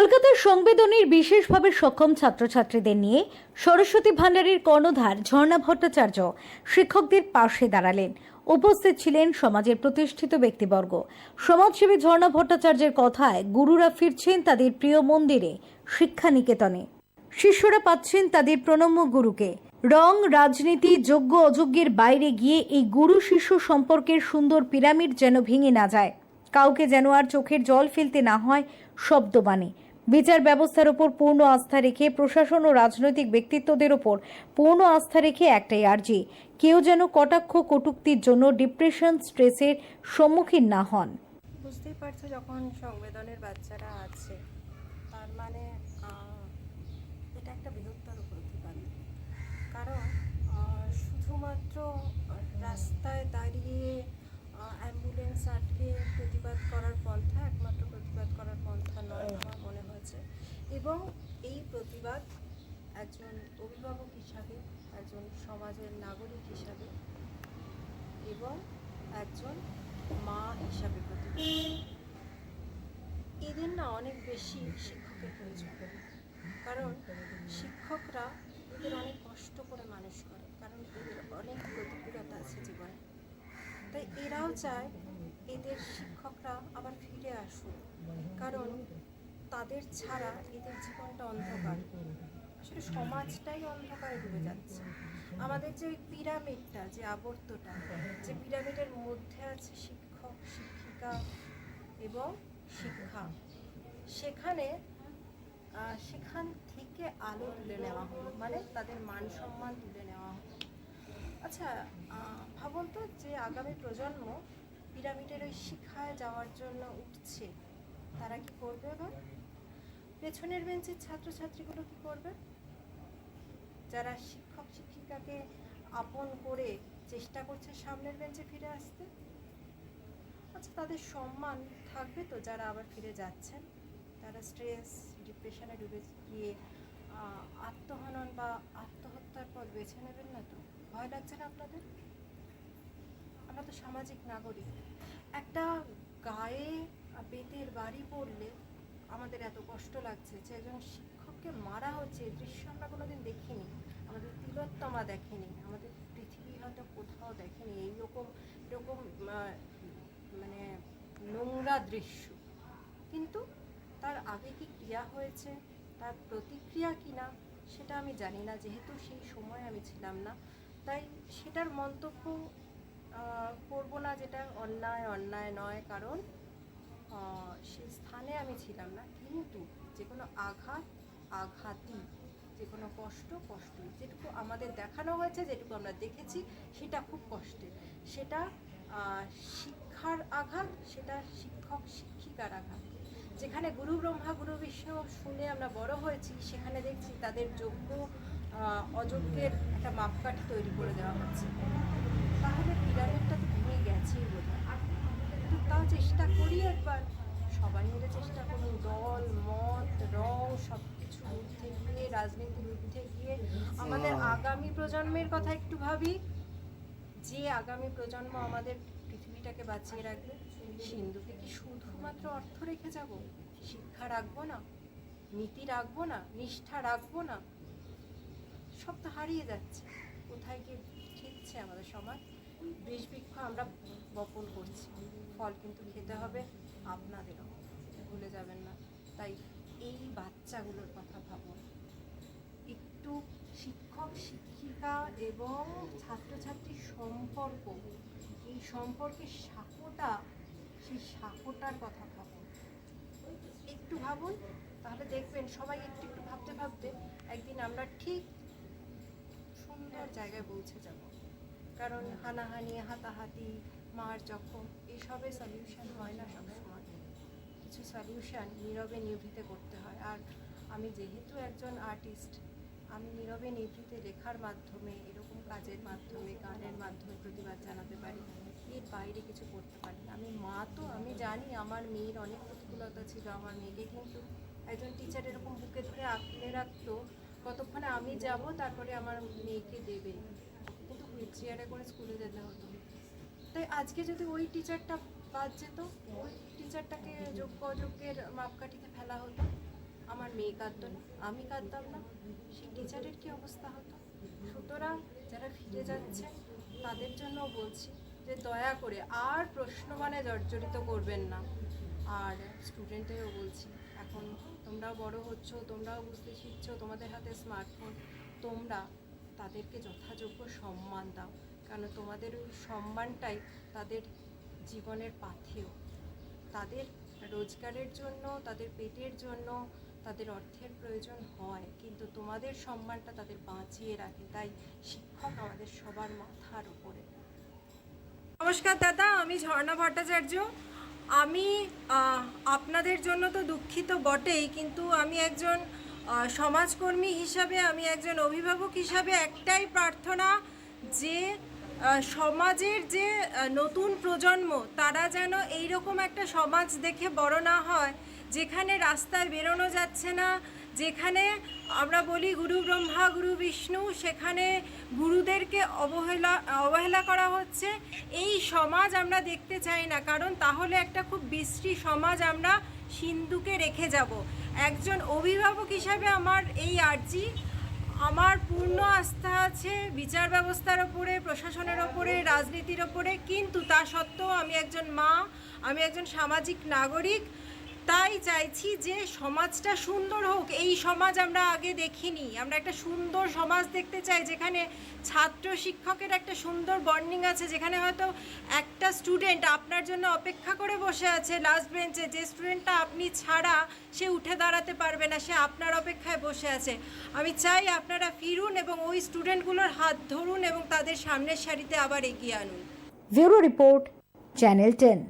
কলকাতার সংবেদনের বিশেষভাবে সক্ষম ছাত্রছাত্রীদের নিয়ে সরস্বতী ভান্ডারের কর্ণধার ঝর্ণা ভট্টাচার্য শিক্ষকদের পাশে দাঁড়ালেন। উপস্থিত ছিলেন সমাজের প্রতিষ্ঠিত ব্যক্তিবর্গ। সমাজসেবী ঝর্ণা ভট্টাচার্যের কথায় গুরুরা ফিরছেন তাদের প্রিয় মন্দিরে শিক্ষা নিকেতনে শিষ্যরা পাচ্ছেন তাদের প্রণম্য গুরুকে। রং, রাজনীতি, যোগ্য, অযোগ্যের বাইরে গিয়ে এই গুরু শিষ্য সম্পর্কের সুন্দর পিরামিড যেন ভেঙে না যায়। কাউকে যেন আর চোখের জল ফেলতে না হয় শব্দবাণী বিচার ব্যবস্থার ওপর পূর্ণ আস্থা রেখে প্রশাসন ও রাজনৈতিক ব্যক্তিত্বদের ওপর পূর্ণ আস্থা রেখে একটাই আর্জি, কেউ যেন কটাক্ষ কটুক্তির জন্য ডিপ্রেশন স্ট্রেসের সম্মুখীন না হন। বুঝতেই পারছ যখন সংবেদনের বাচ্চারা আছে, তার মানে এটা একটা বৃহত্তর প্রতিবাদ। কারণ শুধুমাত্র রাস্তায় দাঁড়িয়ে অ্যাম্বুলেন্স আটকে প্রতিবাদ করার পন্থা একমাত্র প্রতিবাদ করার পন্থা নয়। হয়েছে। এবং এই প্রতিবাদ একজন অভিভাবক হিসাবে, একজন সমাজের নাগরিক হিসাবে এবং একজন মা হিসাবে প্রতিবাদ। এদের না অনেক বেশি শিক্ষকের প্রয়োজন। কারণ শিক্ষকরা এদের অনেক কষ্ট করে মানুষ করে, কারণ এদের অনেক প্রতিকূলতা আছে জীবনে। তাই এরাও চায় এদের শিক্ষকরা আবার ফিরে আসুক। কারণ তাদের ছাড়া এদের জীবনটা অন্ধকার। আসলে সমাজটাই অন্ধকারে ডুবে যাচ্ছে। আমাদের যে পিরামিডটা, যে আবর্তটা, যে পিরামিডের মধ্যে আছে শিক্ষক, শিক্ষিকা এবং শিক্ষা, সেখানে সেখান থেকে আলো তুলে নেওয়া হলো। মানে তাদের মান সম্মান তুলে নেওয়া হলো। আচ্ছা ভাবুন তো যে আগামী প্রজন্ম পিরামিডের ওই শিখায় যাওয়ার জন্য উঠছে, তারা কি করবে এবার? পেছনের বেঞ্চের ছাত্রছাত্রীগুলো কি করবে? যারা শিক্ষক, শিক্ষিকাকে আপন করে চেষ্টা করছে সামনের বেঞ্চে ফিরে আসতে। আচ্ছা তাদের সম্মান থাকবে তো যারা আবার ফিরে যাচ্ছেন? তারা স্ট্রেস ডিপ্রেশনে ডুবে গিয়ে আত্মহনন বা আত্মহত্যার পথ বেছে নেবেন না তো? ভয় লাগছে না আপনাদের? আমরা তো সামাজিক নাগরিক। একটা গায়ে বেতের বাড়ি পড়লে আমাদের এত কষ্ট লাগছে যে একজন শিক্ষককে মারা হচ্ছে, এই দৃশ্য আমরা কোনোদিন দেখিনি। আমাদের তিলোত্তমা দেখেনি, আমাদের পৃথিবী হয়তো কোথাও দেখেনি। এইরকম এরকম মানে নোংরা দৃশ্য। কিন্তু তার আগে কি ক্রিয়া হয়েছে? তার প্রতিক্রিয়া কি না সেটা আমি জানি না, যেহেতু সেই সময় আমি ছিলাম না। তাই সেটার মন্তব্য করব না, যেটা অন্যায় অন্যায় নয়। কারণ সেই স্থানে আমি ছিলাম না। কিন্তু যে কোনো আঘাত, আঘাতই যে কোনো কষ্ট, কষ্টই, যেটুকু আমাদের দেখানো হয়েছে, যেটুকু আমরা দেখেছি, সেটা খুব কষ্টের। সেটা শিক্ষার আঘাত, সেটা শিক্ষক শিক্ষিকার আঘাত। যেখানে গুরু ব্রহ্মা, গুরু বিষ্ণু শুনে আমরা বড় হয়েছি, সেখানে দেখছি তাদের যোগ্য অযোগ্যের একটা মাপকাঠি তৈরি করে দেওয়া হচ্ছে। তাহলে পিরামিডটা তো ভেঙে গেছেই বোধ কিন্তু তাও চেষ্টা করি একবার। সবাই মিলে চেষ্টা করুন দল মত রং সব কিছু ঊর্ধ্বে গিয়ে রাজনীতির ঊর্ধ্বে গিয়ে। আমাদের আগামী প্রজন্মের কথা একটু ভাবি। যে আগামী প্রজন্ম আমাদের পৃথিবীটাকে বাঁচিয়ে রাখবে সিন্ধুকে কি শুধুমাত্র অর্থ রেখে যাব? শিক্ষা রাখব না নীতি রাখব না নিষ্ঠা রাখব না। সব তো হারিয়ে যাচ্ছে। কোথায় গিয়ে ঠিকছে আমাদের সমাজ? বৃষ বৃক্ষ আমরা বপন করছি। ফল কিন্তু খেতে হবে, আপনাদেরও। ভুলে যাবেন না। তাই এই বাচ্চাগুলোর কথা ভাবুন। একটু শিক্ষক, শিক্ষিকা এবং ছাত্রছাত্রীর সম্পর্ক। এই সম্পর্কের সাঁকোটা, সেই সাঁকোটার কথা ভাবুন। একটু ভাবুন, তাহলে দেখবেন সবাই একটু একটু ভাবতে ভাবতে একদিন আমরা ঠিক সুন্দর জায়গায় পৌঁছে যাব। কারণ হানাহানি, হাতাহাতি, মার জখম এসবের সলিউশন হয় না সবসময়। কিছু সলিউশন নীরবে নিভৃতে করতে হয়। আর আমি যেহেতু একজন আর্টিস্ট আমি নীরবে নিভৃতে লেখার মাধ্যমে, এরকম কাজের মাধ্যমে, গানের মাধ্যমে প্রতিবাদ জানাতে পারি। এর বাইরে কিছু করতে পারি। আমি মা তো, আমি জানি আমার মেয়ের অনেক প্রতিকূলতা ছিল আমার মেয়েকে, কিন্তু একজন টিচার এরকম বুকে ধরে আঁকড়ে রাখতো, কতক্ষণে আমি যাব, তারপরে আমার মেয়েকে দেবে। হুইল চেয়ারে করে স্কুলে যেতে হতো। তাই আজকে যদি ওই টিচারটা বাদ যেত, ওই টিচারটাকে যোগ্য অযোগ্যের মাপকাঠিতে ফেলা হতো। আমার মেয়ে কাঁদতো না, আমি কাঁদতাম না, সেই টিচারের কি অবস্থা হতো? সুতরাং যারা ফিরে যাচ্ছে, তাদের জন্য বলছি যে দয়া করে আর প্রশ্ন মানে জর্জরিত করবেন না। আর স্টুডেন্টেও বলছি, এখন তোমরাও বড় হচ্ছ, তোমরাও বুঝতে শিখছো, তোমাদের হাতে স্মার্টফোন তোমরা তাদেরকে যথাযোগ্য সম্মান দাও। কারণ তোমাদের ওই সম্মানটাই তাদের জীবনের পাথেয়। তাদের রোজগারের জন্য, তাদের পেটের জন্য, তাদের অর্থের প্রয়োজন হয়, কিন্তু তোমাদের সম্মানটা তাদের বাঁচিয়ে রাখে। তাই শিক্ষক আমাদের সবার মাথার উপরে। নমস্কার দাদা, আমি ঝর্ণা ভট্টাচার্য। আমি আপনাদের জন্য তো দুঃখিত বটেই, কিন্তু আমি একজন সমাজকর্মী হিসাবে আমি একজন অভিভাবক হিসাবে একটাই প্রার্থনা যে সমাজের যে নতুন প্রজন্ম, তারা যেন এই রকম একটা সমাজ দেখে বড় না হয়, যেখানে রাস্তায় বেরোনো যাচ্ছে না, যেখানে আমরা বলি গুরু ব্রহ্মা, গুরু বিষ্ণু, সেখানে গুরুদেরকে অবহেলা অবহেলা করা হচ্ছে, এই সমাজ আমরা দেখতে চাই না। কারণ তাহলে একটা খুব বিশ্রী সমাজ আমরা সিন্ধুকে রেখে যাব। একজন অভিভাবক হিসাবে আমার এই আর্জি। আমার পূর্ণ আস্থা আছে বিচার ব্যবস্থার ওপরে, প্রশাসনের ওপরে, রাজনীতির ওপরে। কিন্তু তা সত্ত্বেও আমি একজন মা, আমি একজন সামাজিক নাগরিক। তাই চাইছি যে সমাজটা সুন্দর হোক। এই সমাজ আমরা আগে দেখিনি। আমরা একটা সুন্দর সমাজ দেখতে চাই, যেখানে ছাত্র শিক্ষকের একটা সুন্দর বন্ডিং আছে, যেখানে হয়তো একটা স্টুডেন্ট আপনার জন্য অপেক্ষা করে বসে আছে লাস্ট বেঞ্চে যে স্টুডেন্টটা আপনি ছাড়া সে উঠে দাঁড়াতে পারবে না, সে আপনার অপেক্ষায় বসে আছে। আমি চাই আপনারা ফিরুন এবং ওই স্টুডেন্টগুলোর হাত ধরুন এবং তাদের সামনের সারিতে আবার এগিয়ে আনুন। Bureau report, channel ten.